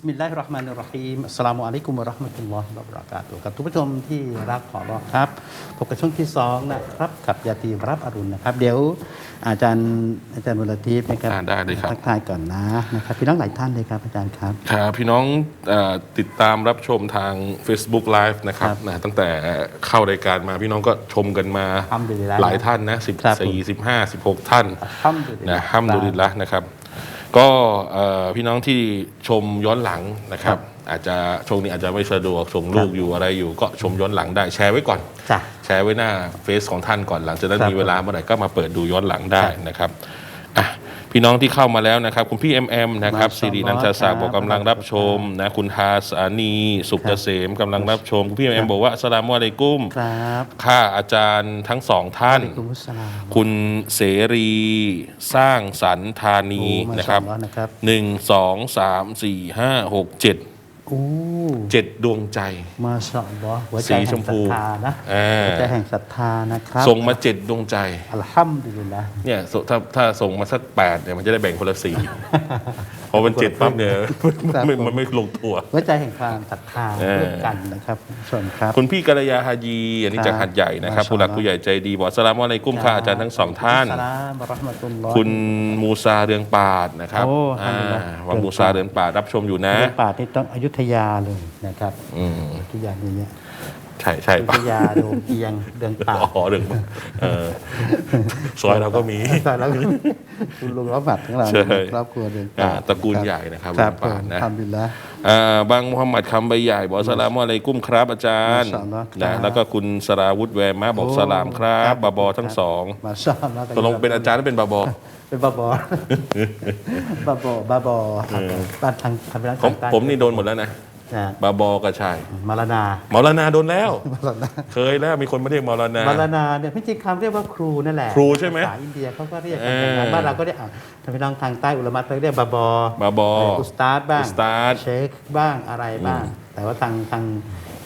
สมิลลาฮิรเราะห์มานิรเราะฮีมอัสสลามุอะลัยกุมวะเราะห์มะตุลลอฮิวะบะเราะกาตุฮ์กับทุกผู้ชมที่รักขอรอครับพบกับช่วงที่สองนะครับกับยาตีรับอรุณนะครับ เดี๋ยวอาจารย์อาจารย์วรทีฟนะครับอ่าได้เลยครับ ทักทายก่อนนะนะครับพี่น้องหลายท่านเลยครับอาจารย์ครับ ครับพี่น้องเออติดตามรับชมทาง Facebook Live นะครับครับนะตั้งแต่เข้ารายการมาพี่น้องก็ชมกันมาอัลฮัมดุลิลลาห์หลายท่านนะ ครับผม14 15 16 ท่านห้ามดุลิลลานะห์ห้ามดุลิลละนะครับ ก็เอ่อพี่น้องที่ชมย้อนหลังนะครับ อาจจะช่วงนี้อาจจะไม่สะดวกส่งลูกอยู่อะไรอยู่ ก็ชมย้อนหลังได้แชร์ไว้ก่อนจ้ะแชร์ไว้หน้าเฟซของท่านก่อนหลังจากนั้นครับมีเวลาเมื่อไหร่ก็มาเปิดดูย้อนหลังได้ครับนะครับอะ พี่น้องที่เข้ามาแล้วนะครับ คุณพี่เอ็มเอ็มนะครับมาชมสิรินันทศักดิ์ครับบอกกำลังรับชมนะคุณฮาสอานีสุขเกษมกำลังรับชม คุณพี่เอ็มเอ็มบอกว่าอัสสลามุอะลัยกุมครับข้าอาจารย์ทั้งสองท่าน คุณมุสลาม คุณเสรีสร้างสรรธานีโอ้มานะครับชาอัลลอฮ์นะครับ หนึ่งสองสามสี่ห้าหกเจ็ดโอ้ เจ็ดดวงใจ มาชาอัลลอฮ์หัวใจสีแห่ชงมศรัพูทธานะอ่าหัวใจแห่งศรัทธานะครับ ส่งมาเจ็ดดวงใจอัลฮัมดุลิลลาห์เนี่ยสถ้าถ้าส่งมาสักแปดเนี่ยมันจะได้แบ่งคนละสี่พอเป็นเจ็ดปั๊บเนี่ยครับมันผมมันไม่ลงตัวหัวใจแห่งความศรัทธาเออร่วมกันนะครับคุณผู้ชมครับ คุณพี่กัลยาฮายีอันนี้ครับจากหัดใหญ่นะครับมาชาอัลลอฮ์ผู้หลักผู้ใหญ่ใจดีบอกอัสสลามุอะลัยกุมค่ะอาจารย์ทั้งสองท่านอัสสลามวะเราะห์มะตุลลอฮ์คุณมูซาเรืองปาดนะครับโอ้อ่าอัลฮัมดุลิลลาห์วังมูซาเรืองปาดรับชมอยู่นะเรื่องป่าที่ต้องอยุธยาเลยนะครับอืมอยุธยาเนี่ยใช่ใช่อยุปะธยาโดมเอียงเดืองป่าอ๋อเรื่องเออซอยเราก็มีแต่แล้วคุณลุงรับบัตรของเราใช่ ครอบครัวเดืองอ่าป่าตระกูลใหญ่นะครับครับเรืองผปามดนะทำดีแล้วอ่าบางมุฮัมมัดคำใบใหญ่บอกอัสสลามุอะลัยกุมครับอาจารย์มาชาอัลลอฮ์ครับนะแล้วก็คุณสราวุธแวมะบอกโอ้สลามครับครับบาบอทั้งสองมาชาอัลลอฮ์ตกลงเป็นอาจารย์หรือเป็นบาบอ เป็นบาบอบาบอบาบอครับบ้านทางทางด้านผมทางใต้ผมนี่โดนหมดแล้วนะนะบาบอก็ใช่มาลานาเมาลานาโดนแล้ว มาลานาเคยแล้วมีคนมาเรียกเมาลานามาลานาเนี่ยพี่จริงคำเรียกว่าครูนั่นแหละครูใช่ไหมภาษาอินเดียเขาก็เรียกกันอย่างนั้นเออ บ้านเราก็เรียกอะทางพี่น้องทางใต้อุลามะเขาเรียกบาบอ บาบอ อุสตาดบ้างอุสตาดเชคบ้างอะไรบ้าง แต่ว่าทางทาง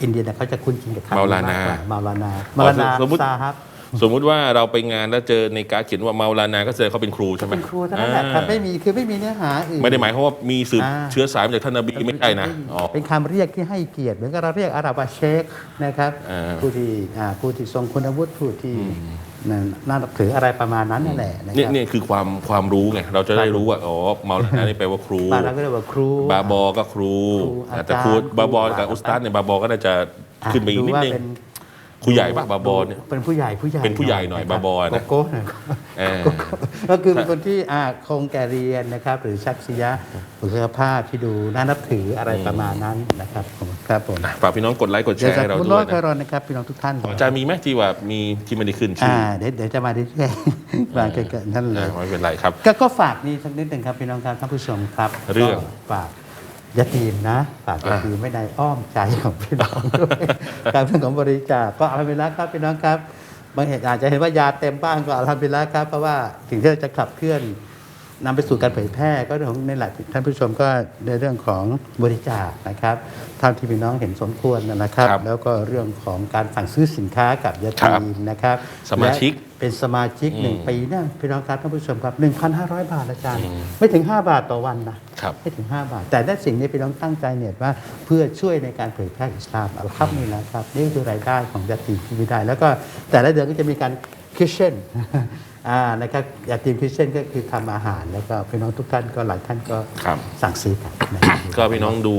อินเดียเนี่ยเขาจะคุ้นชินกับคำเมาลานา กกว่มาลานามาลานาสมมุติ ซาฮับ สมมุติว่าเราไปงานแล้วเจอในการดเขียนว่าเมาลานาก็แสดงเขาเป็นครูใช่ไหมเป็นครูเท่านั้นแหละครับอ่าไม่มีคือไม่มีเนื้อหาอื่นไม่ได้หมายความว่ามีสืบอ่าเชื้อสายมาจากท่านนบีไม่ใช่นะอ๋อเป็นคำเรียกที่ให้เกียรติเหมือนกับเราเรียกอาหรับว่าเชคนะครับอ่าผู้ที่อ่าผู้ที่ทรงคุณวุฒิผู้ที่น่าน่านับถืออะไรประมาณนั้นนั่นแหละนะคเนี่ยรับเนี่ยคือความความรู้ไงเราจะได้รู้ว่าอ๋อเมาลานานี่แปลว่าครูบ้านเราก็เรียกว่าครู บาบอก็ครูครูอาจารย์แต่ครูบาบอครูกับอุสตาดเนี่ยบาบอก็น่าจะอะขึ้นไปอีกนิดว่านึง เป็นครูใหญ่ปะบาบอเนี่ย เป็นผู้ใหญ่ผู้ใหญ่เป็นผู้ใหญ่หน่อยะคบาบอนะโกโก้หน่อยเออก็คือเป็นคนที่อ่าคงแก่เรียนนะครับ หรือชักษิยะบุคลิกภาพที่ดูน่านับถืออะไรประมาณนั้นนะครับผมครับผมฝากพี่น้องกดไลค์กดแชเดี๋ยวร์จะให้เราคุณด้ร้วอยยคานะรอนนะครับพี่น้องทุกท่านอาจารย์มีไหมที่ว่ามีที่ไม่ได้ขึ้นชื่ออ่าเดี๋ยวเดี๋ยวจะมาเรื่อยๆบางเกิดนั่นเลอ่ายไม่เป็นไรครับ ก็ก็ฝากนี่สักนิดหนึ่งครับพี่น้องครับท่านผู้ชมครับเรื่อง ก็ฝาก ยาตีมนะฝากยาตีมไม่ในอ้อมใจของพี่น้องด้วยการเรื่องของบริจาคก็เอาไปแล้วครับพี่น้องครับ บางเหตุอาจจะเห็นว่ายาเต็มบ้านก็เอาไปแล้วครับ เพราะว่าสิ่งที่เราจะขับเคลื่อน นำไปสู่การเผยแพร่ก็เรื่องของในหลักท่านผู้ชมก็ในเรื่องของบริจาคนะครับเท่าที่พี่น้องเห็นสมควรนะครับ ครับแล้วก็เรื่องของการสั่งซื้อสินค้ากับยาครัตีบมนะครับสมาชิกและเป็นสมาชิกหนึ่งอืมปีเนี่ยพี่น้องครับท่านผู้ชมครับ 1,500 บาทอาจารย์ ไม่ถึง 5 บาทต่อวันนะครับ ไม่ถึง 5 บาท แต่ได้สิ่งนี้พี่น้องตั้งใจเนี่ยว่าเพื่อช่วยในการเผยแพร่อิสลามอัลฮัมดุลิลละครับนี่คือรายได้ของยาตีมที่มีได้แล้วก็แต่ละเดือนก็จะมีการคิชเช่น อ่านะครับยาตีมคิชเช่นก็คือทำอาหารแล้วก็พี่น้องทุกท่านก็หลายท่านก็ครับ สั่งซื้อกันนะครับก็พี่น้องดู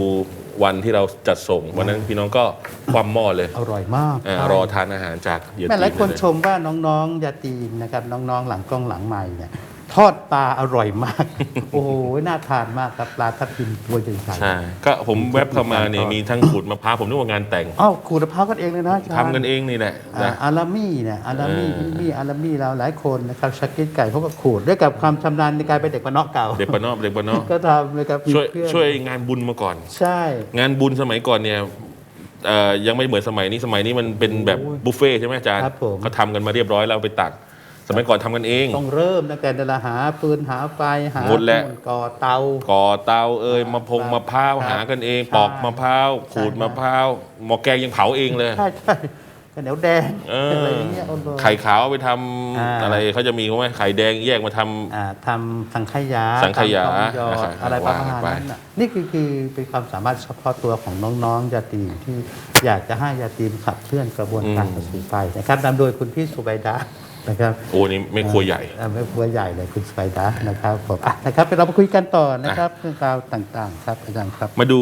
วันที่เราจัดส่ง วันนั้นพี่น้องก็ความหม้อเลยอร่อยมากเอ่อรอทานอาหารจากเหยื่อแม่หลายคนตีชมว่าน้องๆยาตีนนะครับน้องๆหลังกล้องหลังใหม่เนี่ย ทอดปลาอร่อยมาก โอ้โห น่าทานมากครับปลาทับทิมตัวใหญ่ใช่ก็ผมแวบเข้ามาเนี่ยมีทั้งขูดมะพร้าวผมนึกว่างานแต่งๆอ้าวขูดมะพร้าวกันเองเลยนะอาจารย์ทำกันเองนี่แหละอ่านะอารามี่เนี่ยอารามี่เออมีอารามี่เราหลายคนนะครับชักกิดไก่เขาก็ขูดด้วยกับความชำนาญในการเป็นเด็กปะเนาะเก่าเด็กปะเนอบเด็กปะเนอบก็ทำนะครับมีช่วยเครื่องช่วยงานบุญมาก่อน ใช่ งานบุญสมัยก่อนเนี่ยเอ่อยังไม่เหมือนสมัยนี้สมัยนี้มันเป็นแบบโอ้ยบุฟเฟ่ต์ใช่ไหมอาจารย์ครับผมเขาทำกันมาเรียบร้อยแล้วเอาไปตัก สมัยก่อนทำกันเอง ต้องเริ่มตั้งแต่เดินหาปืนหาไฟหาหมดแล้วก่อเตา ก่อเตาเอ่ยมะพงมะพร้าวครับหากันเองใช่ปอกมะพร้าวขูดใช่ มะพร้าวหมอแกงยังเผาเองเลย ใช่ใช่ข้าวเหนียวแดงเออะไรออย่างเงี้ยโอ้โห ไข่ขาวเอาไปทำอ่า อะไรเขาจะมีเขาไหมไข่แดงแยกมาทำ อ่าทำสังขยาสังขยาทำข้วหมูยออ่าอะไรประมาณว่าไปนั้นน่ะนี่คือคือเป็นความสามารถเฉพาะตัวของน้องๆยาตีมที่อยากจะให้ยาตีมขับเคลื่อนกระบวนการภาษีไปนะครับนำโดยคุณพี่สุไบดา นะครับโอ้นี่ไม่ครัวใหญ่อ่าไม่ครัวใหญ่เลยคุณสุไบดานะครับผมอะนะครับเรามาคุยกันต่อนะครับเรื่องราวต่างๆ ครับอาจารย์ครับ มาดู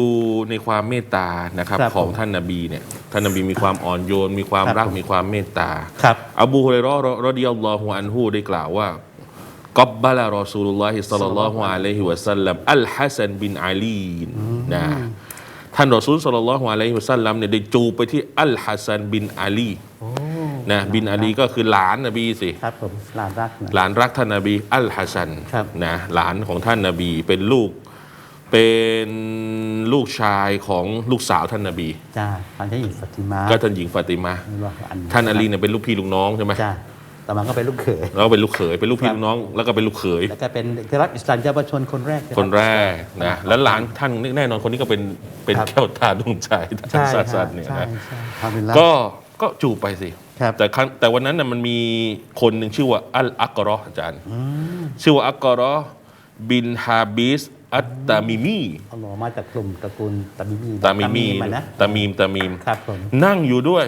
ในความเมตตานะครับครับของผมท่านนบีเนี่ยท่านนบีมีความอ่อนโยน มีความครับรักผมมีความเมตตาครับอบูฮุเรยเราะห์รอดิยัลลอฮุอันฮูได้กล่าวว่ากับบะละรอซูลุลลอฮิศ็อลลัลลอฮุอะลัยฮิวะซัลลัมอัลฮัสซันบินอาลีนะท่านรอซูลศ็อลลัลลอฮุอะลัยฮิวะซัลลัมเนี่ยได้จูบไปที่อัลฮัสซันบินอาลีโอ้ นะบินอาลีก็คือหลานนบีสิครับผมหลานรักนะหลานรักท่านนบีอัลฮัสซันครับนะหลานของท่านนบีเป็นลูกเป็นลูกชายของลูกสาวท่านนบีจ้าตอนที่หญิงฟาติมาก็ท่านหญิงฟาติมาอันท่านอาลีเนี่ยเป็นลูกพี่ลูกน้องใช่ไหมจ้าต่อมาก็เป็นลูกเขยแล้วก็เป็นลูกเขยเป็นลูกพี่ลูกน้อง แล้วก็เป็นลูกเขยแล้วก็เป็นที่รับอิสลามเยาวชนคนแรกที่คนแรกนะแล้วหลานท่านแน่นอนคนนี้ก็เป็นเป็นครับแก้วตาดวงใจท่านใช่ซาคซัรันบเนี่ยใช่นะใช่ทำเป็นละก็ก็จูบไปสิ ครับ แต่ครั้งแต่วันนั้นน่ะมันมีคนหนึ่งชื่อว่าอัลอักรอฮ์อาจารย์ ชื่อว่าอักรอฮ์บินฮาบิสอัตตามิมีเอาหลอมาจากกลุ่มตระกูลตามิมีตามิมีมานะตามีมตามีมครับผมนั่งอยู่ด้วย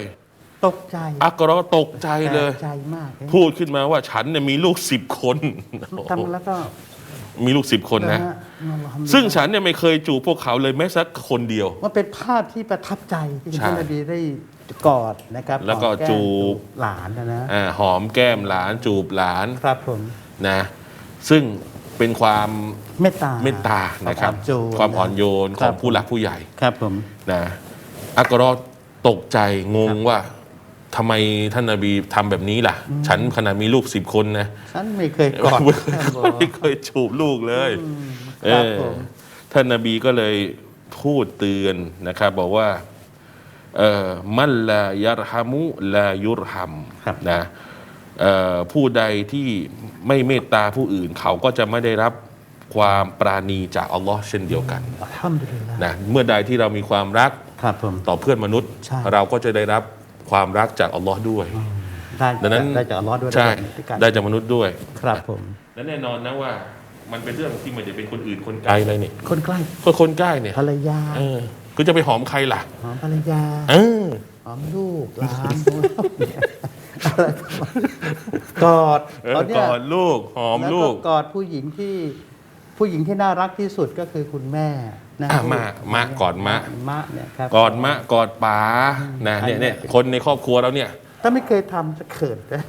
ตกใจอักรอฮ์ตกใจเลยแปกใจมากเฮ้ยพูดขึ้นมาว่าฉันเนี่ยมีลูกสิบคนทำแล้วก็มีลูกสิบคนนะฮอัลลอฮฺซึ่งฉันเนี่ยไม่เคยจูบพวกเขาเลยแม้สักคนเดียวมันเป็นภาพที่ประทับใจที่ใช่ท่านนบีได้ กอดนะครับแล้วก็หอมก้มจูบ หลานนะนะอาหอมแก้มหลานจูบหลานครับผมนะซึ่งเป็นความเมตตาเมตตานะครับ วามอ่อนโยนความอ่อนโยนของผู้หลักผู้ใหญ่ครับผม นะอักรอตกใจงงว่าทำไมท่านนาบีทำแบบนี้ล่ะ ฉันขนาดมีลูกสิบคนนะ ฉันไม่เคยกอด ไม่ท่านบอกไม่เคยจูบลูกเลยเอครับอผม ท่านนาบีก็เลยพูดเตือนนะครับ บอกว่าเอ่อ มันลายารฮามุลายุรฮัมครับนะเอ่อผู้ใดที่ไม่เมตตาผู้อื่น เขาก็จะไม่ได้รับความปราณีจากอัลลอฮ์เช่นเดียวกันอัลฮัมดุลิลลาห์นะเมื่อใดที่เรามีความรักครับผมต่อเพื่อนมนุษย์ใช่เราก็จะได้รับความรักจากอัลลอฮ์ด้วยได้ดังนั้นได้จากอัลลอฮ์ด้วยใช่ด้วยกันได้จากมนุษย์ด้วย ครับผมและแน่นอนนะว่ามันเป็นเรื่องที่ไม่ได้เป็นคนอื่นคนไกลเลยนี่คนใกล้คนคนใกล้เนี่ยภรรยา เออก็จะไปหอมใครล่ะ หอมภรรยาเออ หอมลูกหลานอะไรประมาณกอดเออตอนเนี้กยอดลูกหอมลูกแล้วกอดผู้หญิงที่ผู้หญิงที่น่ารักที่สุดก็คือคุณแม่นะอะมะมะกอดมะ มะเนี่ยครับกอดมะกอดป๋านะเนี่ยเนี่ยคนในครอบครัวเราเนี่ยถ้าไม่เคยทำจะเขินนะ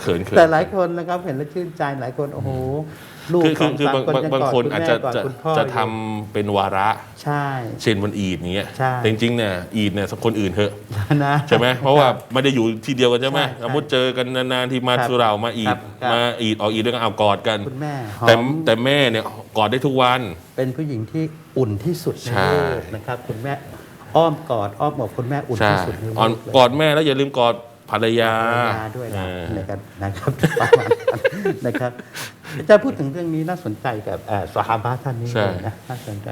เขินเขินแต่หลายคนนะครับเห็นแล้วชื่นใจหลายคนโอ้โห ลูกคือสคือองคือสามบางคนบางยังบางกอดคนคุณอาจแม่จะกอดจะคุณพ่อจะอยู่ ทำเป็นวาระ ใช่ เช่นวันอีดอย่างเงี้ยใช่ แต่จริงๆเนี่ยอีดเนี่ยสักคนอื่นเถอะนะ ใช่ไหมเพราะว่าไม่ได้อยู่ที่เดียวกันใช่ไหมใช่สมมติเจอกันนานๆที่มาครับสุเหรามาอีครัดบครับ มาอีดออกอีดด้วยกันเอากอดกัน คุณแม่หอแต่มแต่แม่เนี่ยกอดได้ทุกวัน เป็นผู้หญิงที่อุ่นที่สุดในใช่ โลกนะครับ คุณแม่อ้อมกอดอ้อมอกคุณแม่อุ่นใช่ที่สุดในโลกอ่อนเลย กอดแม่แล้วอย่าลืมกอด ภรรยาภรรยาด้วยนะเออนะครับนะครับประมาณนั้นนะครับอาจารย์พูดถึงเรื่องนี้น่าสนใจกับเอ่อสหาบะท่านนี้เลยนะน่าสนใจ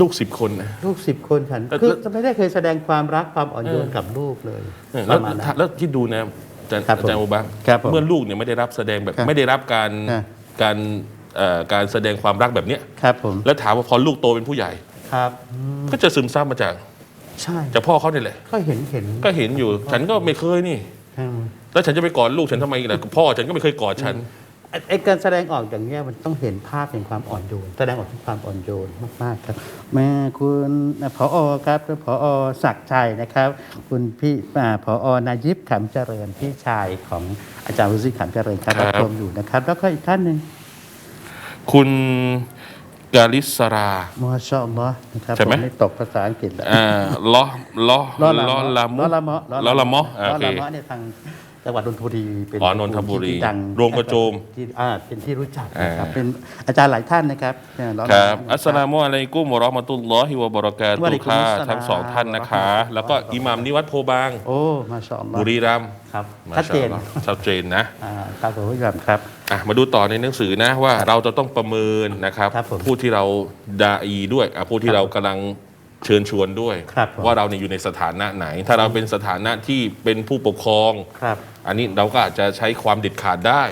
ลูกสิบคนนะลูกสิบคนฉันแต่คือจะไม่ได้เคยแสดงความรักความอ่อนโยนเออกับลูกเลยเออปแล้วระมาณนั้นแล้วคิดดูนะอาจารย์ครับผมอาจารย์อุบังครับผมเมื่อลูกเนี่ยไม่ได้รับแสดงแบบครับไม่ได้รับการครับการเอ่อการแสดงความรักแบบเนี้ยครับผมแล้วถามว่าพอลูกโตเป็นผู้ใหญ่ครับอืมก็จะซึมซับมาจาก ใช่จากพ่อเขาเนี่ยแหละ ก็เห็นเห็นก็เห็นอยู่ ฉันก็ไม่เคยนี่ อืมแล้วฉันจะไปกอดลูกฉันทำไมล่ะพ่อฉันก็ไม่เคยกอดฉัน ไอ้ไอ้การแสดงออกอย่างเงี้ยมันต้องเห็นภาพแห่งความอ่อนโยนแสดงออกถึงความอ่อนโยนมากๆครับ แม่คุณผอครับผอศักดิ์ชัยนะครับ คุณพี่อ่าผอนายิบขำเจริญพี่ชายของอาจารย์วุฒิขำเจริญครับครับ รับชมอยู่นะครับ แล้วก็อีกท่านหนึ่งคุณ กาลิสรามอชาอัลลอฮ์นะครับใช่ไหม ผนี่ตกภาษาอังกฤษแล้ว อ่าล้อล้อล้อล้อละล้อละมุเมาะล้อละเมาะล้โออเคละเมาะเนี่ยทาง จังหวัดนนทบุรีเป็นอ๋อนนทบุรีที่ดังโรงกระโจมที่อ่าเป็นที่รู้จักนะครับอ่า เป็นอาจารย์หลายท่านนะครับเนี่ยล้อละคเมาะรับนะอัสสลามุอะลัยกุมวะเราะห์มะตุลลอฮิวะบะเราะกาตุวะอะลัยฮ์กุมุค่ะสสลาม ทั้งสองท่านนะคะวะเราะห์มะตุลลอฮิแล้วก็อิหม่ามนิวัตโพบาง โอ้มาชาอัลลอฮ์บุรีรัมย์ครับมาชัดเจนชาอัลลอฮ์ชัดเจนนะอ่าตามตัวผู้ยำครับ อะมาดูต่อในหนังสือนะว่าเราจะต้องประเมินนะครับ ครับผมผู้ที่เราดาอีด้วยอะผู้ที่ครับเรากำลัง เชิญชวนด้วย ครับผมว่าเราเนี่ยอยู่ในสถานะไหน ถ้าเราเป็นสถานะที่เป็นผู้ปกครอง ครับอันนี้เราก็อาจจะใช้ความเด็ดขาดได้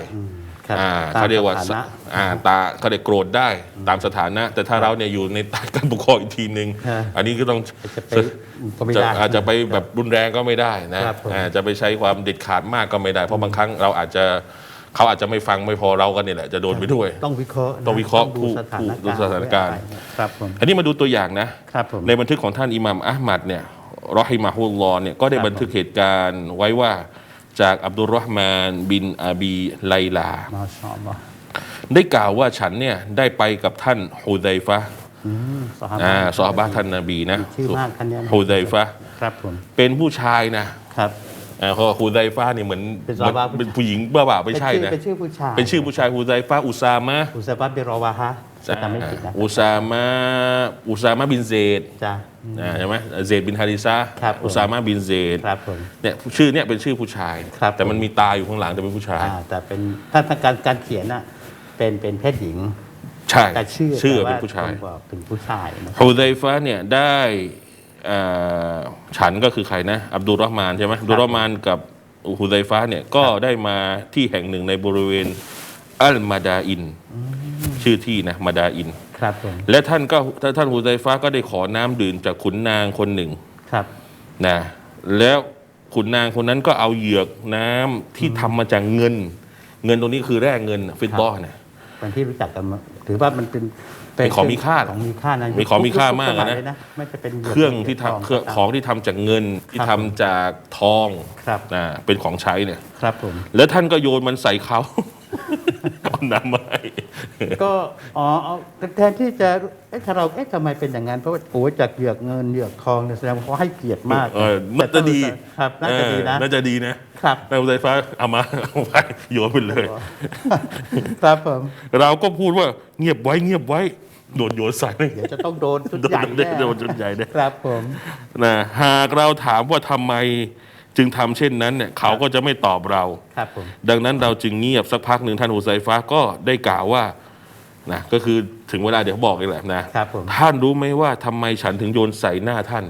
ครับอ่าตมเขาเรียกว่าสถนะ อ่าตาเขาเรียกโกรธได้ตามสถานะ แต่ถ้าเราเนี่ยอยู่ในใต้การปกครองอีกทีหนึ่งฮะ อันนี้ก็ต้อง จะไปก็ไม่จะได้ อาจจะไปแบบรุนแรงก็ไม่ได้นะครับผม อ่าจะไปใช้ความเด็ดขาดมากก็ไม่ได้ เพราะบางครั้งเราอาจจะ เขาอาจจะไม่ฟังไม่พอเรากันเนี่ยแหละจะโดนไปด้วย ต้องวิเคราะห์นต้องวิเคราะห์ดูผู้สถานผู้ดูการณ์สถานการณ์ด้วยอะไรครับผมอันนี้มาดูตัวอย่างนะครับผมในบันทึกของท่านอิหมัมอัลมัดเนี่ยรอฮิมาฮุลลอฮ์เนี่ยก็ได้ครับบันทึกเหตุการณ์ไว้ว่าจากอับดุลรอฮ์มานบินอาบีไลลามาชอบว่าได้กล่าวว่าฉันเนี่ยได้ไปกับท่านฮูไดฟะห์อืมสหอ่าบะซอฮาบะห์ท่านนบีนะชื่อมากท่านเนี่ยนะฮูไดฟะห์ครับผมเป็นผู้ชายนะครับ อ่าเพราะว่าฮูไดฟะห์เนี่ยเหมือนเป็นซอฮาบะห์เป็นผู้หญิงบ้าบ่าไม่ใช่นะ เป็นชื่อเป็นชื่อผู้ชายเป็นชื่อผู้ชายฮูไดฟะห์อุซามะห์อุซาบะบิรอวาฮะจะจำไม่ผิดนะอุซามะห์อุซามะห์บินเซดจ้าอ่าใช่ไหมเซดบินฮาริซะห์ครับผม อุซามะห์บินเซดครับผม เนี่ยชื่อเนี่ยเป็นชื่อผู้ชาย ครับ แต่มันมีตาอยู่ข้างหลังแต่เป็นผู้ชาย อ่าแต่เป็นถ้าถ้าการการเขียนน่ะเป็นเป็นเพศหญิง ใช่แต่ชื่อชื่อแต่เป็นว่าผู้ชาย คนบอกเป็นผู้ชายนะ ฮูไดฟะห์เนี่ยได้อ่า ฉันก็คือใครนะอับดุลรอฮ์มานใช่ไหมอับดุลรอฮ์มานกับฮูไดฟะห์เนี่ยก็ได้มาที่แห่งหนึ่งในบริเวณอัลมาดาอิน ชื่อที่นะมาดาอิน ครับผมและท่านก็ท่านฮูไดฟะห์ก็ได้ขอน้ำดื่มจากขุนนางคนหนึ่งครับนะแล้วขุนนางคนนั้นก็เอาเหยือกน้ำที่ทำมาจากเงิน เงินตรงนี้คือแร่เงินฟิตบอลนะเป็นที่รู้จักกันมาถือว่ามันเป็น เป็นของมีค่า ของมีค่านะมีของมีค่ามากทุสมัยนะเลยไม่จะเป็นหยดเครื่องที่หยดทำเครื่องของที่ทำจากเงินที่ครับทำจากทองครับนะเป็นของใช้เนี่ยครับผมแล้วท่านก็โยนมันใส่เขาเอาน้ำมาให้ก็อ๋อเอาแทนที่จะเอ๊ะถ้าเราเอ๊ะทำไมเป็นอย่างนั้นเพราะว่าโอ้จากเหยือกเงินเหยือกทองเนี่ยแสดงว่าเขาให้เกียรติมากเออมันจะดีครับน่าจะดีนะเออน่าจะดีนะครับแม่ไฟฟ้าเอามาเอาไปโยนไปเลย ครับผมเราก็พูดว่าเงียบไว้เงียบไว้ โดนโยนใส่เดี๋ยวจะต้องโดนชุดโดนใหญ่แน่โดนชุดใหญ่แน่ครับผมนะหากเราถามว่าทำไมจึงทำเช่นนั้นเนี่ยเขาก็จะไม่ตอบเราครับผมดังนั้นเราจึงเงียบสักพักหนึ่งท่านอุไซฟ้าก็ได้กล่าวว่านะก็คือถึงเวลาเดี๋ยวเขาบอกเองแหละนะครับผมท่านรู้ไหมว่าทำไมฉันถึงโยนใส่หน้าท่าน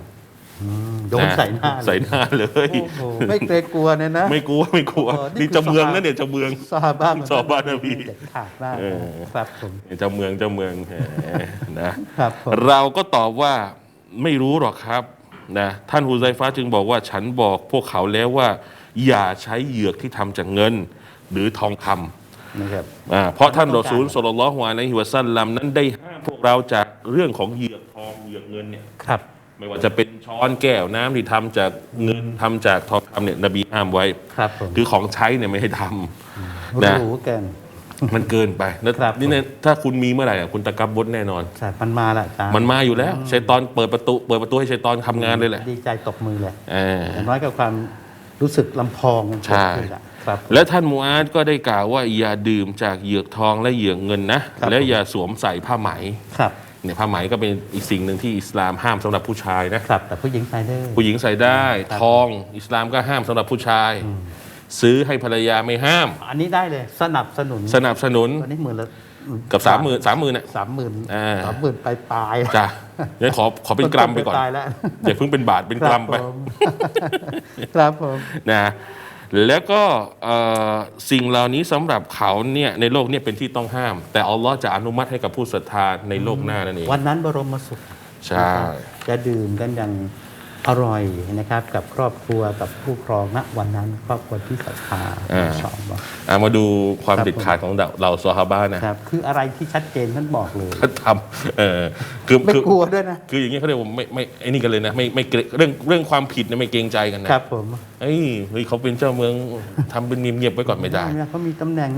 โดนใส่หน้าใส่หน้าเลยโอ้โหไม่เกรงกลัวเนี่ยนะ ไม่กลัวไม่กลัวโอ้นี่นี่คือเจ้าเมืองสภานั่นเนี่ยเจ้าเมืองซาฮาบ้าซอฮาบะนบีเด็ดขาดมากเออครับผมเจ้าเมืองเจ้าเมืองแหมนะครับผมเราก็ตอบว่าไม่รู้หรอกครับนะท่านฮุไซฟ้าจึงบอกว่าฉันบอกพวกเขาแล้วว่า อย่าใช้เหยือกที่ทำจากเงิน หรือทองคำนะครับอ่าเพราะท่านรอซูลสุลลัลลอฮุอะลัยฮิวะซัลลัมนั้นได้ห้ามพวกเราจากเรื่องของเหยือกทองเหยือกเงินเนี่ยครับ ไม่ว่าจะเป็นช้อนแก้วน้ำที่ทำจากเงินทำจากทองคำเนี่ยนบีห้ามไว้ ครับผมคือของใช้เนี่ยไม่ให้ทำ นะ รู้กันมันเกินไปแล้วครับ นี่เนี่ยถ้าคุณมีเมื่อไหร่อะคุณตะกับบดแน่นอนใช่มันมาละอาจารย์มันมาอยู่แล้วชัยตอนเปิดประตู เปิดประตูให้ชัยตอนทำงานเลยแหละดีใจตบมือเลยเอออย่างน้อยก็ความรู้สึกลำพองมันใช่เกิดขึ้นละครับและท่านมูอาดก็ได้กล่าวว่าอย่าดื่มจากเหยือกทองและเหยือกเงินนะครับและอย่าสวมใส่ผ้าไหม ครับ เนี่ยผ้าไหมก็เป็นอีกสิ่งหนึ่งที่อิสลามห้ามสำหรับผู้ชายนะครับ แต่ผู้หญิงใส่ได้ ผู้หญิงใส่ได้ครับทองอิสลามก็ห้ามสำหรับผู้ชาย ซื้อให้ภรรยาไม่ห้าม อันนี้ได้เลยสนับสนุนสนับสนุนตอนนี้หมื่นละกับสามหมื่นสามหมื่นน่ะสามหมื่นอ่าสามหมื่นไปปลายๆจ้ะเดี๋ยวขอขอเป็นกรัมไปก่อนตายแล้วอย่าเพิ่งเป็นบาทเป็นกรัมไป ครับผมครับผมนะ แล้วก็เอ่อสิ่งเหล่านี้สำหรับเขาเนี่ยในโลกเนี่ยเป็นที่ต้องห้าม แต่อัลลอฮ์จะอนุมัติให้กับผู้ศรัทธาในโลกหน้านั่นเองวันนั้นบรมสุขใช่จะดื่มกันอย่าง อร่อยนะครับกับครอบครัวกับผู้ครองณวันนั้นครอบครัวที่ศรัทธาอ่าชอบว่าอะมาดูความครับเด็ดขาดของเราเราซอฮาบะนะครับ คืออะไรที่ชัดเจนท่านบอกเลยท่านทำเออคือไม่คือกลัวด้วยนะคืออย่างนี้เขาเรียกว่าไม่ไม่ไอ้นี่กันเลยนะไม่ไม่เกรงเรื่องเรื่องความผิดเนี่ยไม่เกรงใจกันนะครับผมเอ้ยเฮ้ยเขาเป็นเจ้าเมืองทำเป็นเงียบๆไว้ก่อนไม่ได้นะเขามีตำแหน่ง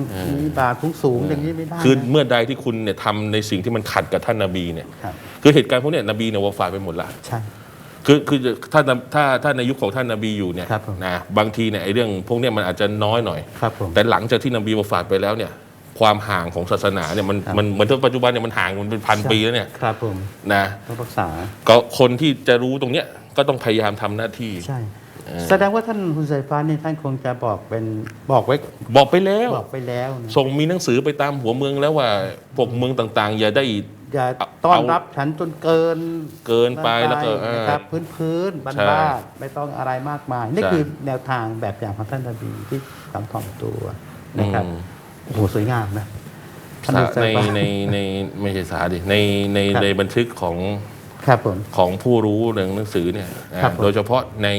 มีบาทสูงๆอย่างนี้ไม่ได้นะคือเมื่อใดที่คุณเนี่ยทำในสิ่งที่มันขัดกับท่านนาบีเนี่ยครับคือเหตุการณ์พวกเนี้ยนบีเนี่ยวาฟาตไปหมดละใช่ คือคือถ้าถ้าถ้าในยุคของท่านนาบีอยู่เนี่ยครับผม นะบางทีเนี่ยไอ้เรื่องพวกเนี้ยมันอาจจะน้อยหน่อย ครับผม แต่หลังจากที่นบีวาฟาตไปแล้วเนี่ยความห่างของศาสนาเนี่ยมันครับ มันเหมือนที่ปัจจุบันเนี่ยมันห่างมันเป็นพันปีแล้วเนี่ยครับผมนะต้องรักษา ก็คนที่จะรู้ตรงเนี้ยก็ต้องพยายามทำหน้าที่ ใช่ แสดงว่าท่านฮุนไซฟ้านี่ท่านคงจะบอกเป็นบอกไว้บอกไปแล้ว บอกไปแล้วนะ ส่งมีหนังสือไปตามหัวเมืองแล้วว่าพวกเมืองต่างๆ อย่าได้ อย่าเอาต้อนรับฉันจนเกินเกินไปแล้วก็เออนะครับพื้นพื้นๆบ้านใช่บ้านๆไม่ต้องอะไรมากมาย นี่ใช่คือแนวทางแบบอย่างของท่านนบีที่ทำถ่อมตัวนะครับอืมโอ้โหสวยงามนะท่านสาดูเซอในร์ป่ะในในไม่ใช่สาดิในในครับในบันทึกของครับผมของผู้รู้เรื่องหนังสือเนี่ยนะครับผมโดยเฉพาะใน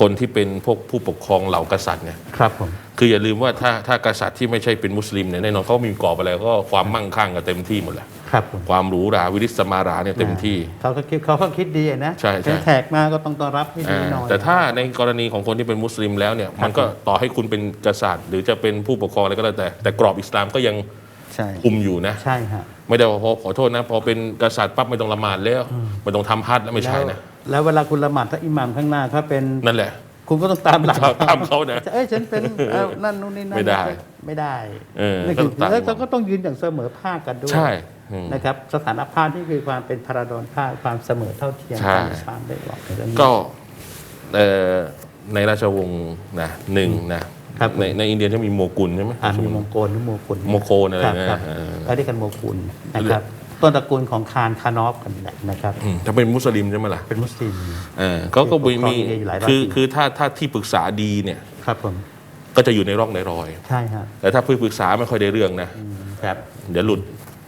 คนที่เป็นพวกผู้ปกครองเหล่ากษัตริย์เนี่ยครับผมคืออย่าลืมว่าถ้าถ้ากษัตริย์ที่ไม่ใช่เป็นมุสลิมเนี่ยแน่นอนเขามีกรอบอะไรก็ความมั่งคั่งก็เต็มที่หมดแหละ ครับผมความหรูหราวิริสมาราเนี่ยเต็มที่ เขาก็คิดเขาก็คิดดีนะใช่ใช่เป็นแขกมาก็ต้องต้อนรับให้ดีอ่าหน่อยแต่ถ้าในกรณีของคนที่เป็นมุสลิมแล้วเนี่ยมันก็ต่อให้คุณเป็นกษัตริย์ หรือจะเป็นผู้ปกครองอะไรก็แล้วแต่ แต่กรอบอิสลามก็ยังใช่คุมอยู่นะใช่ฮะไม่ได้ว่าพอขอโทษนะ พอเป็นกษัตริย์ปั๊บไม่ต้องละหมาดแล้วไม่ต้องทำฮัจญ์แล้วไม่ใช่นะแล้วแล้วเวลาคุณละหมาดถ้าอิหมัมข้างหน้าเขาเป็นนั่นแหละ คุณก็ต้องตามหลังตามเขานะเอ้ยฉันเป็นเอ่อนั่นนู่นนี่นั่นไม่ได้ไม่ได้เออนี่คือก็ต้องตามแล้วเราก็ต้องยืนอย่างเสมอภาคกันด้วยใช่อืม นะครับสถานภาพที่คือความเป็นพาราดอนภาคความเสมอเท่าเทียมใช่ตามอิสลามได้บอกในเรื่องนี้ก็เอ่อในราชวงศ์นะหนึ่งนะครับในในอินเดียจะมีโมกุลใช่ไหมอ่ามีมงโกลหรือโมกุลโมโคลอะไรครับนะครับเออเขาเรียกกันโมกุลนะครับต้นตระกูลของคานคานอฟกันแหละนะครับอืมถ้าเป็นมุสลิมใช่ไหมล่ะเป็นมุสลิมเออก็ก็มีปกครองมีอินเดียอยู่หลายร้อยคือปีคือถ้าถ้าที่ปรึกษาดีเนี่ยครับผมก็จะอยู่ในร่องในรอย ใช่ฮะแต่ถ้าผู้ปรึกษาไม่ค่อยได้เรื่องนะอืมครับเดี๋ยวหลุด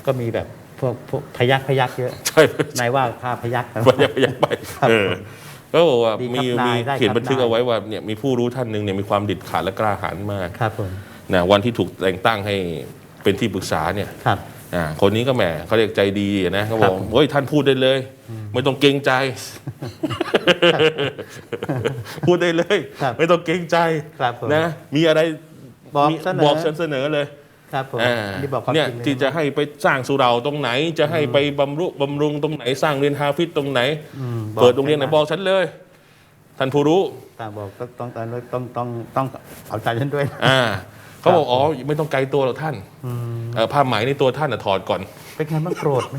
ก็มีแบบพวกพวกพยักพยักเยอะใช่นายว่าพาพยักกันไปยังไปยังไปครับเออก็บอกว่าดีครับมีนายมีได้เขียนครับบันทึกนายเอาไว้ว่าเนี่ยมีผู้รู้ท่านหนึ่งเนี่ยมีความเด็ดขาดและกล้าหาญมากครับผมนะวันที่ถูกแต่งตั้งให้เป็นที่ปรึกษาเนี่ยครับอ่าคนนี้ก็แหมเขาเรียกใจดีนะเขาบอกครับโอ้ยท่านพูดได้เลย ไม่ต้องเกรงใจ พูดได้เลยครับไม่ต้องเกรงใจครับผมนะมีอะไรบอกมีเสนอบอกฉันเสนอเลย ครับผมอ่านี่บอกความเนี่ยจริงเลยที่จะให้ไปสร้างสุเหราตรงไหน จะให้ไปบำรุบำรุงตรงไหนสร้างเรียนฮาฟิตตรงไหนอืมเปิดโรงเรียนไหนบอกฉันเลยท่านผู้รู้ต่างบอกต้องต้องต้องต้องต้องต้องเอาใจฉันด้วย อ่าเขาบอกอ๋อไม่ต้องไกลตัวหรอกท่านเอ่อผ้าไหมในตัวท่านน่ะถอดก่อน เป็นไงบ้างโกรธไหม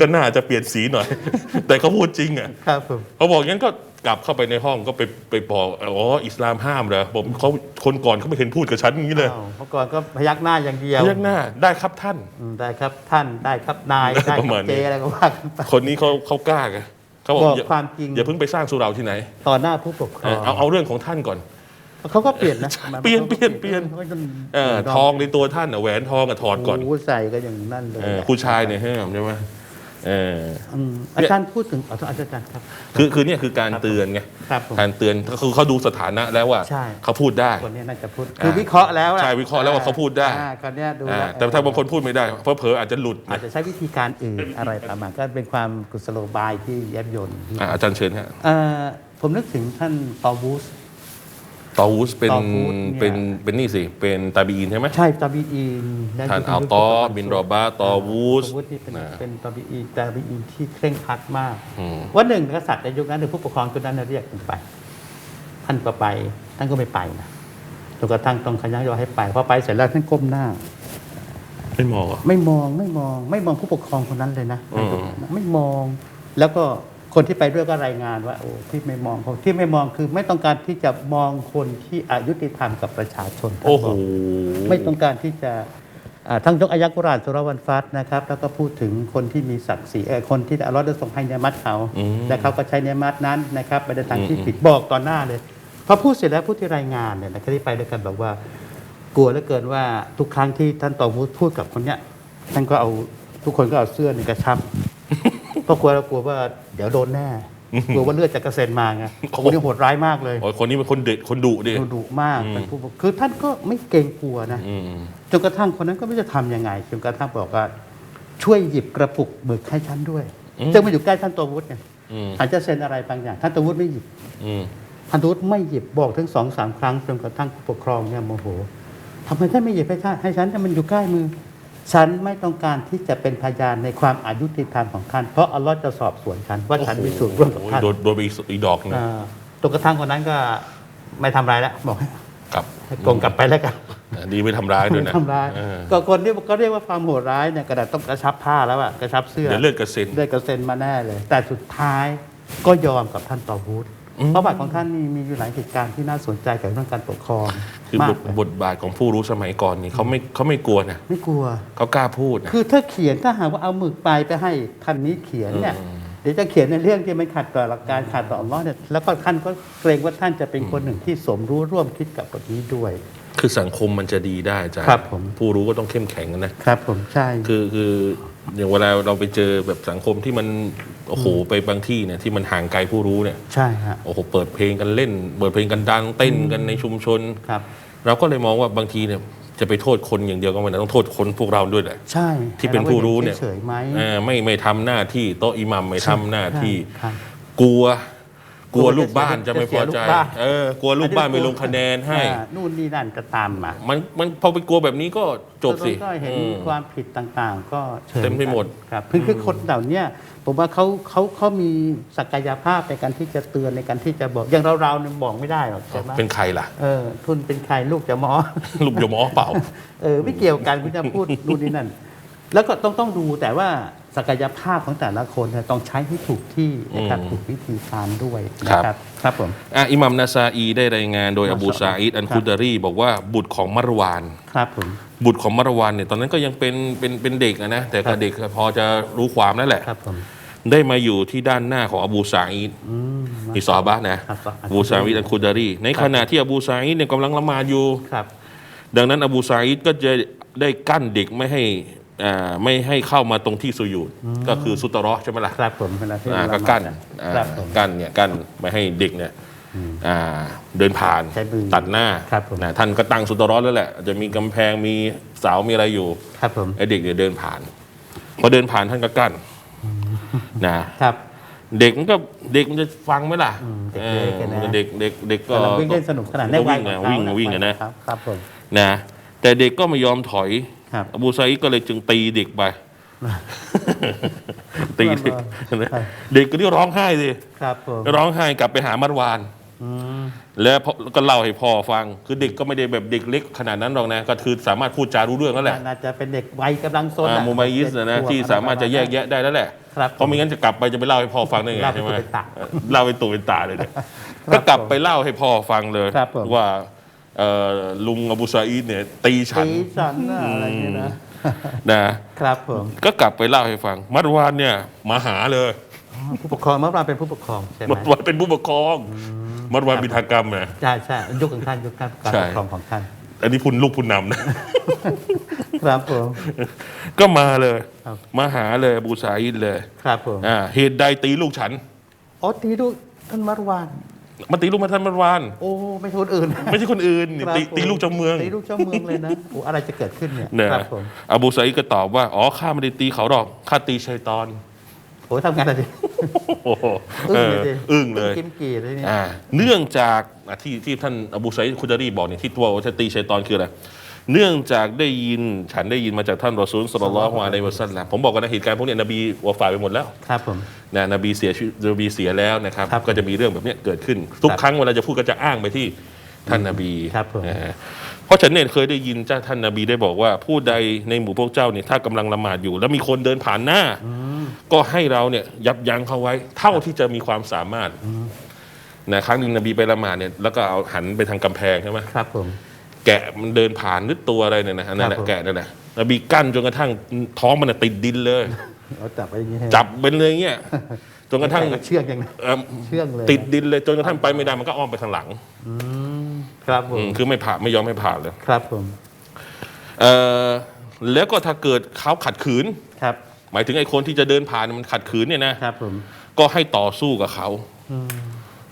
ก็น่าจะเปลี่ยนสีหน่อย แต่เขาพูดจริงอะครับผมเขาบอกงั้นก็กลับเข้าไปในห้องก็ไปไปบอกอ๋ออิสลามห้ามเหรอผมเขาคนก่อนเขาไม่เห็นพูดกับฉันอย่างนี้เลยอ้าวเมื่อก่อนก็พยักหน้าอย่างเดียวเรียกหน้าได้ครับท่านอืมได้ครับท่านได้ครับนายได้คประมารัณบนี้เจอะไรก็ว่ากันไปคนนี้เขาเขากล้าไงเขาบอกบอกอย่าความจริงอย่าเพิ่งไปสร้างสุเหราที่ไหน ต่อหน้าผู้ปกครเออองเอาเอาเรื่องของท่านก่อน เขาก็เปลี่ยนนะเปลี่ยนเปลี่ยนเปลี่ยน ขาก็ต้องเออทองในตัวท่านน่ะแหวนทองอะถอดก่อนโโหใส่ก็อย่างนั่นเลยเออผู้ชายเนี่ยห้ามใช่ไหมเออ อืมอาจารย์พูดถึงขอโทษอาจารย์ครับ คือคือเนี่ยคือการเตือนไงครับผม การเตือนคือเขาดูสถานะแล้วว่าใช่ เขาพูดได้ คนนี้น่าจะพูดคือวิเคราะห์แล้วอะใช่วิเคราะห์แล้วว่าเขาพูดได้ อ่คนเนี้ยดูอ่าล้วแต่ถ้าบางคนพูดไม่ได้ เพราะเผลอๆอาจจะหลุดอาจนะจะใช้วิธีการอื่นอะไรประมาณก็เป็นความกุศโลบายที่แยบยลอะอาจารย์เชิญฮะ เอ่อผมนึกถึงท่านตอบูส ตอวูสเป็นตอวูสเนี่ย เป็นเป็นนี่สิ เป็นตาบีนใช่ไหมใช่ตาบีอีนและท่านที่อัลรู้ตอสึกว่าบินรอบาตอวูส ตอวูสนี่เป็นนะเป็นตาบีอีนตาบีอีนที่เคร่งครัดมาก อืมวันหนึ่งกษัตริย์ในยุคนั้นหรือผู้ปกครองชุดนั้นเรียกท่านไป ท่านก็ไป ท่านก็ไม่ไปนะจนกระทั่งต้องขยันยอให้ไปพอไปเสร็จแล้วท่านก้มหน้า ไม่มองเหรอ ไม่มองไม่มองไม่มองผู้ปกครองคนนั้นเลยนะอืม ไม่มองแล้วก็ คนที่ไปด้วยก็รายงานว่าโอ้ที่ไม่มองผมที่ไม่มองคือไม่ต้องการที่จะมองคนที่อายุติธรรมกับประชาชนโอ้โหไม่ต้องการที่จะอ่าทั้งยกอายะกุรอานสุรวันฟัตนะครับ แล้วก็พูดถึงคนที่มีศักดิ์ศรีเอ่อคนที่อัลลอฮ์ได้ส่งให้เนยมัดเขาอืมและเขาก็ใช้เนยมัดนั้นนะครับไปในทางที่อืมผิดบอกต่อหน้าเลยพอพูดเสร็จแล้วผู้ที่รายงานเนี่ยนะครับที่ไปด้วยกันบอกว่ากลัวเหลือเกินว่าทุกครั้งที่ท่านตอมูดพูดกับคนเนี้ยท่านก็เอาทุกคนก็เอาเสื้อนี่กระชับ เพราะกลัวเรากลัวว่าเดี๋ยวโดนแน่กลัวว่าเลือดจะกระเซ็นมาไงคนนี้โหดร้ายมากเลยโอ้ยคนนี้เป็นคนเด็ดคนดุดิดูดุมากอืมเป็นผู้คือท่านก็ไม่เกรงกลัวนะอืมจนกระทั่งคนนั้นก็ไม่รู้จะทำยังไงจนกระทั่งบอกว่าช่วยหยิบกระปุกหมึกให้ฉันด้วยอืมซึ่งมันอยู่ใกล้ท่านตัววุฒิไงอืมอาจจะเซ็นอะไรบางอย่าง ท่านตัววุฒิไม่หยิบอืมท่านตัววุฒิไม่หยิบบอกถึงสองสามครั้งจนกระทั่งผู้ปกครองเนี่ยโมโหทำไมท่านไม่หยิบให้ฉันให้ฉันแต่มันอยู่ใกล้มือ ฉันไม่ต้องการที่จะเป็นพยานในความอายุติธรรมของท่าน เพราะอัลลอฮ์จะสอบสวนฉันว่าฉันมีส่วนร่วมกับโอ้โหท่านโดนโดนไปอีกอีกดอกหนึงอ่าจนกระทั่งคนนั้นก็ไม่ทำอะไรแล้วบอกให้กลับให้โกงกลับไปแล้วกันอะดีไม่ทำร้ายด้วยนะทำร้ายเออก็คนที่ก็เรียกว่าความโหดร้ายเนี่ยกระดาษต้องกระชับผ้าแล้วอะกระชับเสื้อ เดี๋ยวเลือดกระเซ็น ได้กระเซ็นมาแน่เลย แต่สุดท้ายก็ยอมกับท่านตอบู ธประวัติของท่านนี่มีอยู่หลายเหตุการณ์ที่น่าสนใจเกี่ยวกับเรื่องการปกครองคือมาบกทเลยบทบาทของผู้รู้สมัยก่อนนี่เขาไม่เขาไม่กลัวนะไม่กลัว เขากล้าพูดนะ คือถ้าเขียนถ้าหากว่าเอาหมึกปลายไปให้ท่านนี้เขียนเนี่ยอืม เดี๋ยวจะเขียนในเรื่องที่มันขัดต่อหลักการขัดต่ออัลเลอฮ์เนี่ยแล้วก็ท่านก็เกรงว่าท่านจะเป็นคนหนึ่งที่สมรู้ร่วมคิดกับบทนี้ด้วย คือสังคมมันจะดีได้จ้ะครับผม ผู้รู้ก็ต้องเข้มแข็งนะครับผมใช่ คือคือ อย่างเวลาเราไปเจอแบบสังคมที่มันโอ้โหไปบางที่เนี่ยที่มันห่างไกลผู้รู้เนี่ยใช่ฮะโอ้โหเปิดเพลงกันเล่น เปิดเพลงกันดังเต้นกันในชุมชน ครับ เราก็เลยมองว่าบางทีเนี่ยจะไปโทษคนอย่างเดียวก็ไม่ได้ต้องโทษคนพวกเราด้วยแหละ ใช่ที่เป็นผู้รู้เนี่ย เฉยๆไหมเออไม่ไม่ทำหน้าที่โต๊ะอิหมัมไม่ทำหน้าที่ครับ กลัว กลัวกลัวลูกบ้านจะจะไม่พอใจจะเสียลูกบ้านเออกลัวลูกบ้านไม่ลงคะแนนให้อ่านู่นนี่นั่นก็ตามมา มันมันพอไปกลัวแบบนี้ก็จบสิก็เห็นอืมความผิดต่างๆ ก็เชิญเต็มไปหมดครับคือคือคนเหล่าเนี้ยผมว่าเขาเขาเขามีศักยภาพในการที่จะเตือนในการที่จะบอกอย่างเราเราเนี่ยบอกไม่ได้หรอกใช่ไหมเป็นใครล่ะเออทุนเป็นใครลูกจะหมอลูกโยมอเปล่าเออไม่เกี่ยวกันคุณจะพูดนู่นนี่นั่นแล้วก็ต้องต้องดูแต่ว่า ศักยภาพของแต่ละคนเนี่ยต้องใช้ให้ถูกที่นะครับอืมถูกวิธีการด้วยครันะบครับ ครับผมอะอิหมัมนาซาอีได้รายงานโดยมาอบูชาอัลลอฮ์ซาอิดอันครับคุดารีบอกว่าบุตรของมารวานครับผมบุตรของมารวานเนี่ยตอนนั้นก็ยังเป็นเป็นเป็นเด็กอะนะแต่ครัก็บเด็กพอจะรู้ความนั่นแหละครับผมได้มาอยู่ที่ด้านหน้าของอบูซาอิดอืมอิซอบะห์นะครับครับอบูซาอิดอันคุดารีในขณะที่อบูซาอิดเนี่ยกำลังละหมาดอยู่ครับดังนั้นอบูซาอิดก็จะได้กั้นเด็กไม่ให้ อ่าไม่ให้เข้ามาตรงที่สุญูดก็คือสุตรอใช่ไหมล่ะครับผมเวลาที่อ่าเราก็กั้นละหมาดอ่าครับผม กั้นเนี่ยกั้นไม่ให้เด็กเนี่ยอ่าเดินผ่านใช้มือตัดหน้าครับผม นะท่านก็ตั้งสุตรอแล้วแหละ จะมีกำแพงมีเสามีอะไรอยู่ครับผมไอ้เด็กเนี่ยเดินผ่านพอเดินผ่านท่านก็กั้นนะครับ เด็กมันก็เด็กมันจะฟังไหมล่ะอืมเด็กเอเล็อกอะนะเด็กเด็กเด็กก็กำลังวิ่งเล่นสนุกสนานในก็วัวิ่ยงของนะเขาวิ่งนะวิ่งนะนะ ครับครับผม นะแต่เด็กก็ไม่ยอมถอย ครับ อบูซาอิดก็เลยจึงตีเด็กไป ตีเด็กเด็กก็ที่ร้องไห้สิครับผมร้องไห้กลับไปหามารวานอืมแล้วพ่อก็เล่าให้พ่อฟัง คือเด็กก็ไม่ได้แบบเด็กเล็กขนาดนั้นหรอกนะ ก็คือสามารถพูดจารู้เรื่องแล้วแหละน่าจะเป็นเด็กวัยกำลังซนอ่าอะมูมายิสนะนะเด็กขวบที่สามารถจะแยกแยะได้แล้วแหละครับเพราะไม่งั้นจะกลับไปจะไปเล่าให้พ่อฟังได้ไงเล่าเป็นใช่ไหมตุเป็นตะเล่าเป็นตัวเป็นตาเลยเนี่ยครับก็กลับไปเล่าให้พ่อฟังเลยครับผมว่า เอ่อลุงอบูซาอีดเนี่ยตีฉันตีฉันน่ะอะไรอย่างเงี้ยนะนะครับผมก็กลับไปเล่าให้ฟัง มัดวานเนี่ยมาหาเลยอ๋อผู้ปกครองเมื่อวานเป็นผู้ปกครองใช่ไหมมัดวานเป็นผู้ปกครอง มัดวานบิทากรรมนะใช่ใช่ยุคของท่านยุคท่านการใช่ปกครองของท่านอันนี้พุนลูกพุนนำนะครับผมก็มาเลยครับมาหาเลยอบูซาอิดเลย ครับผมอ่าเหตุใดตีลูกฉันอ๋อตีดูท่านมารวาน มันตีลูกมาทันมัดวาน โอ้ไม่ใช่คนอื่นไม่ใช่คนอื่นนี่ครับตีผมตีลูกเจ้าเมือง ตีลูกเจ้าเมืองเลยนะโอ้อะไรจะเกิดขึ้นเนี่ยเนี่ยครับผมอบูซาอิดก็ตอบว่า อ๋อ ข้าไม่ได้ตีเขาหรอก ข้าตีชัยตอน โอ้ทำงานอะไรดิ โอ้โหอึ้เองอเลยดิอึ้งเลยกิมกีเลยเนี่ยอ่าเนื่องจากอะที่ที่ท่านอบูไซด์คุดารีบอกเนี่ยที่ตัวว่าจะตีชัยตอนคืออะไร เนื่องจากได้ยินฉันได้ยินมาจากท่านรอซูลสลลัลลอฮุอะลัยฮิวะซัลลัมผมบอกกันนะเหตุการณ์พวกเนี้ยนบีวาฟาไปหมดแล้วครับผมนะนบีเสียชีวิตนบีเสียแล้วนะครับครับก็จะมีเรื่องแบบเนี้ยเกิดขึ้น ทุกครับครั้งเวลาจะพูดก็จะอ้างไปที่ท่านนบีครับผมนะฮะเพราะฉันเนี่ยเคยได้ยินเจ้าท่านนบีได้บอกว่า ผู้ใดในหมู่พวกเจ้าเนี่ยถ้ากำลังละหมาดอยู่ แล้วมีคนเดินผ่านหน้า ก็ให้เราเนี่ยยับยั้งเขาไว้ เท่าที่จะมีความสามารถนะครั้งหนึ่งนบีไปละหมาดเนี่ยแล้วก็เอาหันไปทางกำแพงใช่ไหมครับผม แกะมันเดินผ่านนึกตัวอะไรเนี่ยนะนั่นแหละครับผม แกะนั่นแหละนบีกั้นจนกระทั่งท้องมันนะติดดินเลยเอาจับไปอย่างนี้ให้จับเป็นเลยเงี้ยจนกระทั่งเชือกยังไงเอิ่มเชื่องเลยติดดินเลยจนกระทั่งไปไม่ได้มันก็อ้อมไปทางหลังอืมครับผอืมมคือไม่ผ่านไม่ยอมให้ผ่านเลยครับผมเอ่อแล้วก็ถ้าเกิดเขาขัดขืน ครับหมายถึงไอ้คนที่จะเดินผ่านมันขัดขืนเนี่ยนะครับผมก็ให้ต่อสู้กับเขาอืม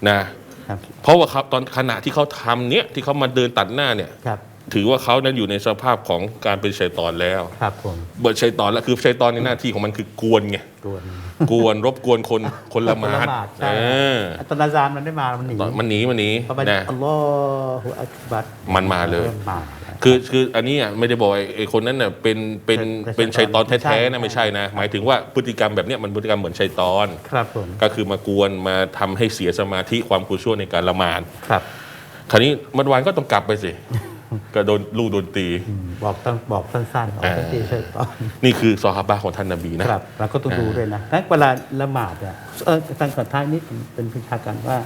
นะ ครับเพราะว่าเขาตอนขณะที่เขาทำเนี้ยที่เขามาเดินตัดหน้าเนี่ย ครับถือว่าเขานั้นอยู่ในสภาพของการเป็นชัยตอนแล้วครับผมเบิดชัยตอนแล้วคือชัยตอนในหน้าที่ของมันคือกวนไงกวนกวนรบกวนคนคนละหมาดคนละหมาดใช่เออตอนอาจารย์มันได้มามันหนีตอนมันหนีมันหนีพอไปนะอัลลอฮฺอักบัรมันมาเลยมาแล้ว คือคืออันนี้อะไม่ได้บอกไอ้ไอ้คนนั้นน่ะเป็นเป็นเป็นเป็นชัยตอนไม่ใช่แท้ๆนะไม่ใช่นะ หมายถึงว่าพฤติกรรมแบบเนี้ยมันพฤติกรรมเหมือนชัยตอน ครับผมก็คือมากวนมาทำให้เสียสมาธิความคุชั่วในการละหมาด ครับคราวนี้มันวานก็ต้องกลับไปสิ ก็โดนลูกโดนตี อืมบอกต้องบอกสั้นๆออกทันทีใช่ตอน นี่คือซอฮาบะห์ของท่านนบีนะ ครับเราก็ต้องดูด้วยนะทั้งเวลาละหมาดเนี่ยเออทางก่อนท้ายนิดเป็นพิชาการว่า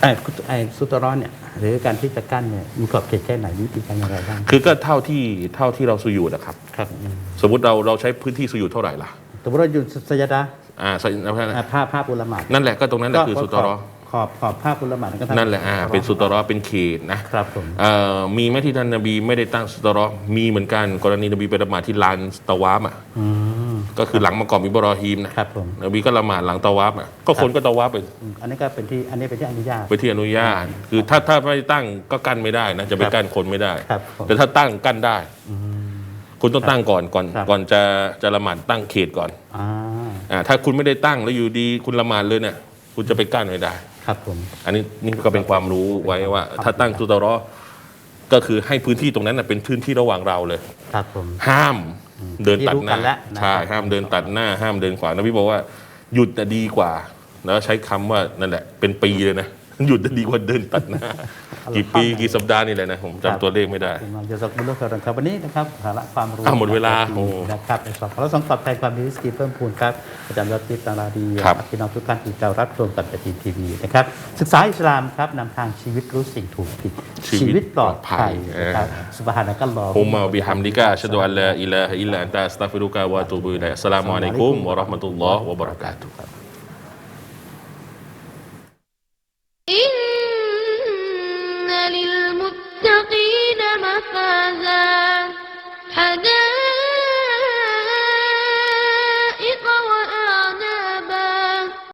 ไอ้ไอ้สุตรอนเนี่ยหรือการที่จะกั้นเนี่ยมีขอบเขตแค่ไหนวิธีการอย่างไรบ้างคือก็เท่าที่เท่าที่เราสุยูดนะครับ ครับอืมสมมุติเราเราใช้พื้นที่สุยูดเท่าไหร่ล่ะสมมติเราอยู่สยดาอ่าใส่อ่าผ้าผ้าปุละหมาดนั่นแหละก็ตรงนั้นแหละคือสุตรอขอบขอบผ้าปุละหมาดก็ทำนั่นแหละอ่าเป็นสุตรอเป็นเขตนะครับผม เอ่อมีไหมที่ท่านนบีไม่ได้ตั้งสุตรอมีเหมือนกันกรณีนบีไปละหมาดที่ลานตะวาบอะอืม ก็คือหลังมากอมอิบรอฮีมนะครับผมนบีก็ละหมาดหลังตะวาบอะก็คนก็ตะวาบไปอืมอันนี้ก็เป็นที่อันนี้เป็นที่อนุญาตไปที่อนุญาต คือถ้าถ้าไม่ตั้งก็กั้นไม่ได้นะจะไปครับกั้นคนไม่ได้ครับผมแต่ถ้าตั้งกั้นได้คุณต้องตั้งก่อนก่อนครับก่อนจะจะละหมาดตั้งเขตก่อนอ่าอ่าถ้าคุณไม่ได้ตั้งแล้วอยู่ดีคุณละหมาดเลยเนี่ยคุณจะไปกั้นไม่ได้ ครับผม อันนี้นี่ก็เป็นความรู้ไว้ว่า ถ้าตั้งตุตรอก็คือให้พื้นที่ตรงนั้นนะเป็นพื้นที่ระหว่างเราเลย ครับผม ห้าม เดินตัดหที่รู้กัน้านแล้วนะครับใช่ห้ามเดินตัดหน้า ห้ามเดินขวางนบีบอกว่าหยุดน่ะดีกว่า แล้วใช้คำว่านั่นแหละเป็นปีเลยนะ หยุดน่ะดีกว่าเดินตัดหน้า กี่ปีกี่สัปดาห์นี่แหละนะผมจำตัวเลขไม่ได้คุณมองจะสักบุรุษครับวันนี้นะครับสาระความรู้อ้าวหมดเวลาโอ้นะครับในสอบเราสองตอบแทนความดีสกีเพิ่มพูนครับอาจารย์ยอดทิพย์ตาราดีครับพี่น้องทุกท่านที่จะรับชมกับทีทีวีนะครับศึกษาอิสลามครับนำทางชีวิตรู้สิ่งถูกผิด ชีวิตปลอดภัยนะครับสุบฮานะกัลลอฮุฮุมมาบิฮัมดิกะอัชฮะดุอัลลาอิลาฮะอิลลัลลอฮอันตะอัสตัฆฟิรุกะวะอะตูบุอิลัยฮิสสลามุอะลัยกุมวะเราะห์มะตุลลอฮ์วะบะเราะกาตุฮ์ إن للمتقين مفازا. حدائق